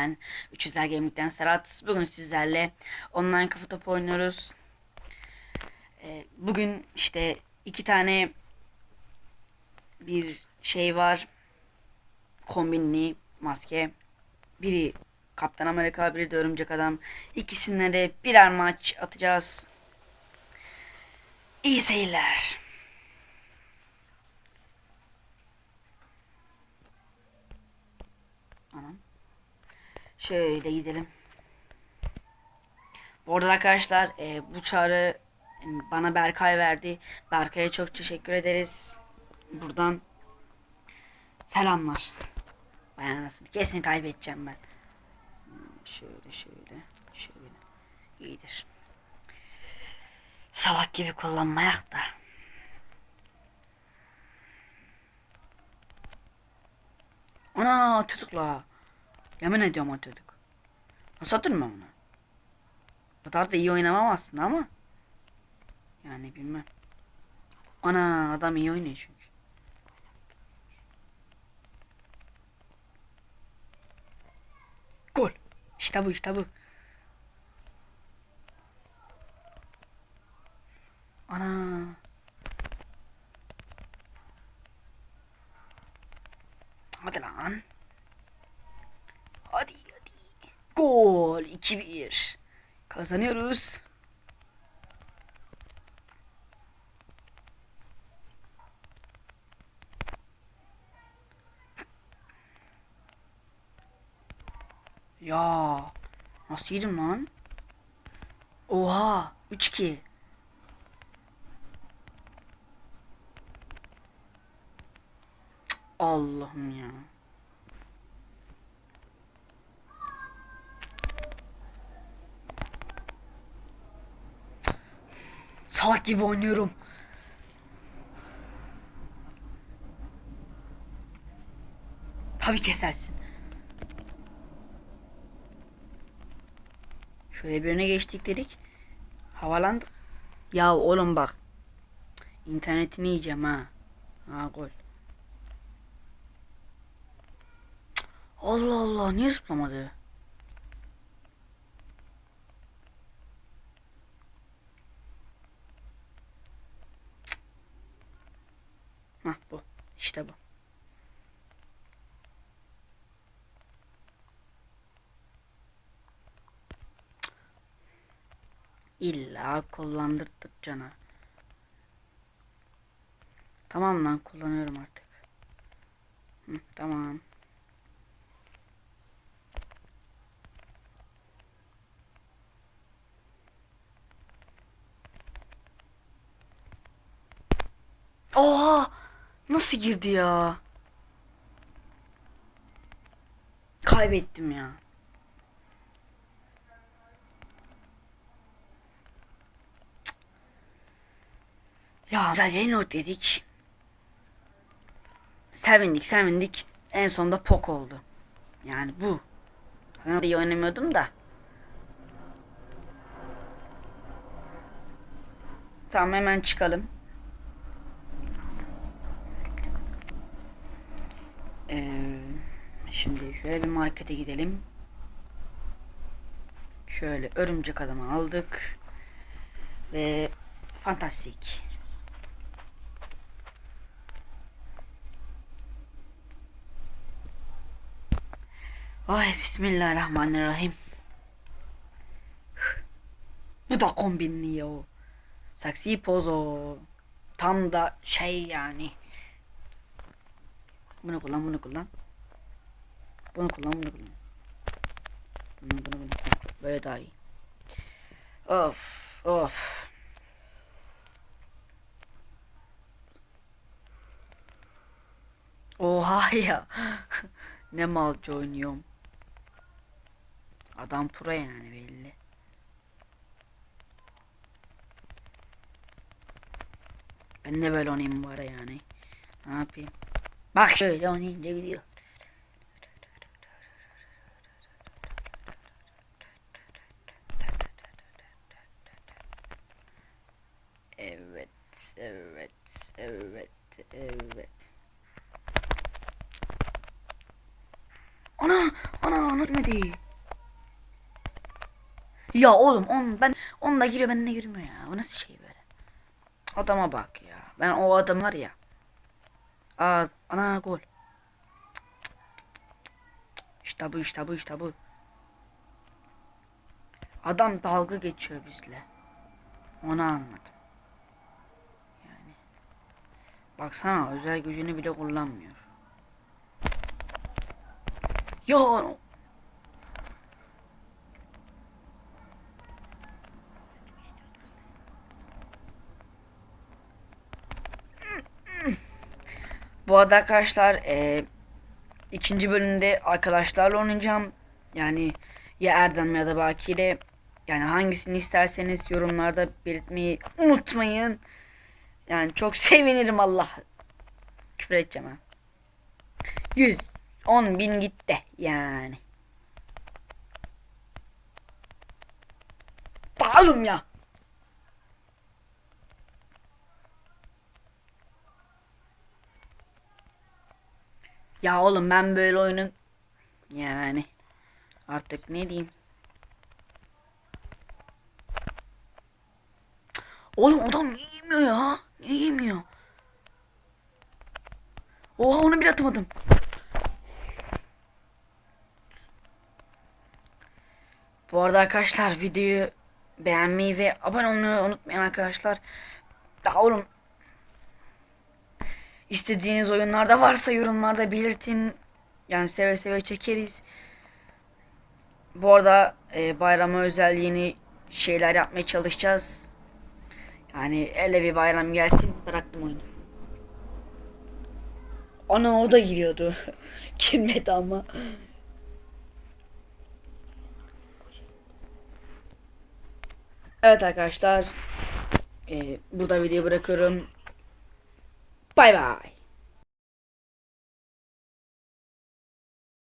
ben. Üçüzler Gaming'den Serhat. Bugün sizlerle online kafa topu oynuyoruz. Ee, bugün işte iki tane bir şey var. Kombinli maske. Biri Kaptan Amerika, biri de Örümcek Adam. İkisine de birer maç atacağız. İyi seyirler. Anam. Şöyle gidelim. Bu arada arkadaşlar e, bu çağrı e, bana Berkay verdi. Berkay'a çok teşekkür ederiz. Buradan selamlar. Vay anasını kesin kaybedeceğim ben. Hmm, Şöyle şöyle şöyle. İyidir. Salak gibi kullanmayak da. Ana atıyorduk la. Yemin ediyorum atıyorduk. Nasıl atırım ben onu? Bu da iyi oynamam aslında ama. Yani bilmem. Ana adam iyi oynuyor çünkü. Gol. İşte bu işte bu. Ana. Hadi lan. Hadi hadi. Gol 2-1. Kazanıyoruz. Ya nasıl yedim lan? Oha 3-2. Allah'ım ya. Salak gibi oynuyorum. Tabii kesersin. Şöyle birine geçtik dedik. Havalandık. Ya oğlum bak. İnternetini yiyeceğim ha. Ha gol. Allah Allah niye zıplamadı? Hah bu. İşte bu. İlla kullandırdık cana. Tamam lan kullanıyorum artık. Hı, tamam. Oha! Nasıl girdi ya? Kaybettim ya. Ya güzel ot dedik. Sevindik sevindik. En sonunda pok oldu. Yani bu. Ben iyi oynamıyordum da. Tamam hemen çıkalım. Ee, şimdi şöyle bir markete gidelim. Şöyle örümcek adamı aldık. Ve fantastik. Ay bismillahirrahmanirrahim. Bu da kombinli ya. Saksi pozo. Tam da şey yani. Bunu kullan, bunu kullan. Bunu kullan, bunu kullan. Bunu, bunu, bunu. Böyle daha iyi. Of, of. Oha ya. ne malca oynuyorum. Adam pro yani belli. Ben de böyle oynayayım bari yani. Ne yapayım? Bak şöyle oynayınca biliyor. Evet, evet, evet, evet. Ana, ana, etmedi. Ya oğlum on ben onunla giriyor benimle girmiyor ya. Bu nasıl şey böyle? Adama bak ya. Ben o adam var ya. Az ana gol. İşte bu işte bu işte bu. Adam dalga geçiyor bizle. Onu anladım. Yani. Baksana özel gücünü bile kullanmıyor. Ya Bu arada arkadaşlar e, ikinci bölümde arkadaşlarla oynayacağım. Yani ya Erdem ya da Baki ile yani hangisini isterseniz yorumlarda belirtmeyi unutmayın. Yani çok sevinirim Allah. Küfür edeceğim ha. 110 bin gitti yani. Bağırım ya. Ya oğlum ben böyle oyunu yani artık ne diyeyim. Oğlum adam ne yemiyor ya? Yemiyor? Oha onu bile atamadım. Bu arada arkadaşlar videoyu beğenmeyi ve abone olmayı unutmayın arkadaşlar. Daha oğlum İstediğiniz oyunlarda varsa yorumlarda belirtin. Yani seve seve çekeriz. Bu arada e, bayrama özel yeni şeyler yapmaya çalışacağız. Yani ele bir bayram gelsin bıraktım oyunu. Ana o da giriyordu. Girmedi ama. Evet arkadaşlar. E, burada videoyu bırakıyorum. Bay bay.